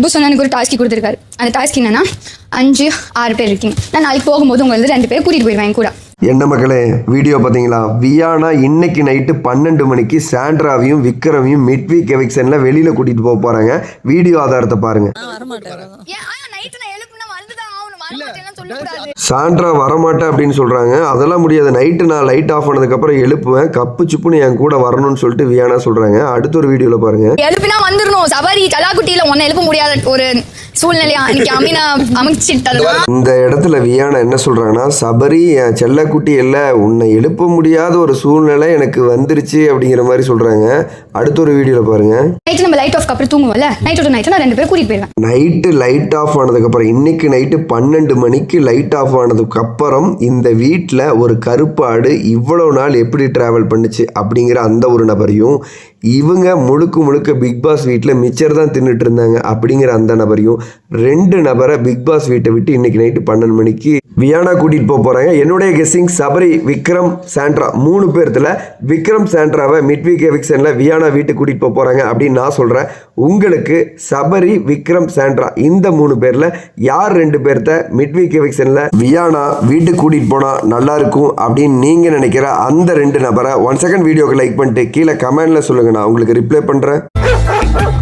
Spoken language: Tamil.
பிக் பாஸ் வந்து எனக்கு ஒரு டாஸ்க் கொடுத்துருக்காரு. அந்த டாஸ்க் என்னன்னா அஞ்சு ஆறு பேர் இருக்கீங்க. நான் நாளைக்கு போகும்போது உங்களுக்கு ரெண்டு பேர் கூட்டிட்டு போயிடுவேன் கூட. என்ன மக்களே வீடியோ பார்த்தீங்களா? வியானா இன்னைக்கு நைட்டு பன்னெண்டு மணிக்கு சாண்ட்ராவையும் விக்ரமையும் மிட் வீக் எவிக்ஷனில் வெளியில் கூட்டிகிட்டு போக போகிறாங்க வீடியோ ஆதாரத்தை பாருங்கள் நைட்டு நான் எழுப்புனா வந்துதான் ஆகணும் வரமாட்டேன்னு சொல்லக்கூடாது சாண்ட்ரா வரமாட்டேன் அப்படின்னு சொல்கிறாங்க அதெல்லாம் முடியாது. நைட்டு நான் லைட் ஆஃப் பண்ணதுக்கப்புறம் எழுப்புவேன். கப்பு சுப்புன்னு என் கூட வரணும்னு சொல்லிட்டு வியானா சொல்கிறாங்க அடுத்த ஒரு வீடியோவில் பாருங்கள் எழுப்பினா வந்துடணும் சவாரி கலாக்குட்டியில உன்னை எழுப்ப முடியாத ஒரு சூழ்நிலையா? அன்னைக்கு அமீனா இந்த இடத்துல வியானா என்ன சொல்கிறாங்கன்னா சபரி என் செல்லக்குட்டி இல்லை உன்னை எழுப்ப முடியாத ஒரு சூழ்நிலை எனக்கு வந்துருச்சு அப்படிங்கிற மாதிரி சொல்கிறாங்க அடுத்த ஒரு வீடியோவில் பாருங்கள் நைட்டு நம்ம லைட் ஆஃப் அப்புறம் தூங்குவோம்ல? நைட் டு நைட்டு நான் ரெண்டு பேர் கூட்டிட்டு போயிடுவேன் நைட்டு லைட் ஆஃப் ஆனதுக்கப்புறம் இன்னைக்கு நைட்டு பன்னெண்டு மணிக்கு லைட் ஆஃப் ஆனதுக்கு அப்புறம் இந்த வீட்டில் ஒரு கருப்பாடு இவ்வளவு நாள் எப்படி ட்ராவல் பண்ணுச்சு அப்படிங்கிற அந்த ஒரு நபரையும் இவங்க முழுக்க முழுக்க பிக் பாஸ் வீட்டில் மிச்சர் தான் தின்னுட்டு இருந்தாங்க அப்படிங்கிற அந்த நபரையும் ரெண்டு நபரை பிக் பாஸ் வீட்டை விட்டு இன்னைக்கு நைட்டு பன்னெண்டு மணிக்கு வியானா கூட்டிகிட்டு போக போகிறாங்க என்னுடைய கெஸ்ஸிங் சபரி விக்ரம் சாண்ட்ரா மூணு பேர்த்தில் விக்ரம் சாண்ட்ராவை மிட் வீக் எவிக்ஷனில் வியானா வீட்டுக்கு கூட்டிகிட்டு போக போகிறாங்க அப்படின்னு நான் சொல்கிறேன் உங்களுக்கு சபரி விக்ரம் சாண்ட்ரா இந்த மூணு பேரில் யார் ரெண்டு பேர்த்த மிட் வீக் எவிக்ஷனில் வியானா வீட்டுக்கு கூட்டிகிட்டு போனால் நல்லா இருக்கும் அப்படின்னு நீங்கள் நினைக்கிற அந்த ரெண்டு நபரை ஒன் செகண்ட் வீடியோக்கு லைக் பண்ணிட்டு கீழே கமெண்டில் சொல்லுங்கள் நான் உங்களுக்கு ரிப்ளை பண்ணுறேன்